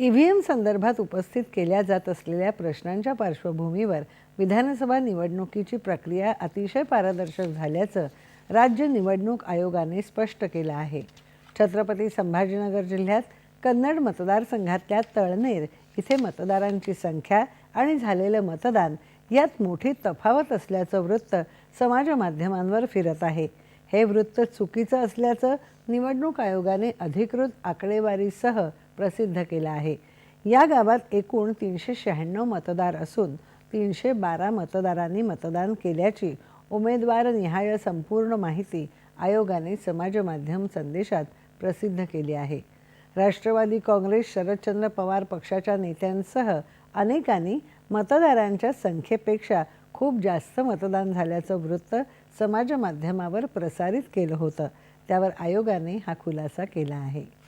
E V M संदर्भात उपस्थित केल्या जात असलेल्या प्रश्नांच्या पार्श्वभूमीवर विधानसभा निवडणुकीची प्रक्रिया अतिशय पारदर्शक झाल्याचं राज्य निवडणूक आयोगाने स्पष्ट केलं आहे. छत्रपती संभाजीनगर जिल्ह्यात कन्नड मतदारसंघातल्या तळनेर इथे मतदारांची संख्या आणि झालेलं मतदान यात मोठी तफावत असल्याचं वृत्त समाज माध्यमांवर फिरत आहे. हे वृत्त चुकीचं असल्याचं निवडणूक आयोगाने अधिकृत आकडेवारीसह प्रसिद्ध केलं आहे. या गावात एकूण तीनशे शहाण्णव मतदार असून तीनशे बारा मतदारांनी मतदान केल्याची उमेदवारनिहाय संपूर्ण माहिती आयोगाने समाजमाध्यम संदेशात प्रसिद्ध केली आहे. राष्ट्रवादी काँग्रेस शरदचंद्र पवार पक्षाच्या नेत्यांसह अनेकांनी मतदारांच्या संख्येपेक्षा खूप जास्त मतदान झाल्याचं वृत्त समाजमाध्यमावर प्रसारित केलं होतं. त्यावर आयोगाने हा खुलासा केला आहे.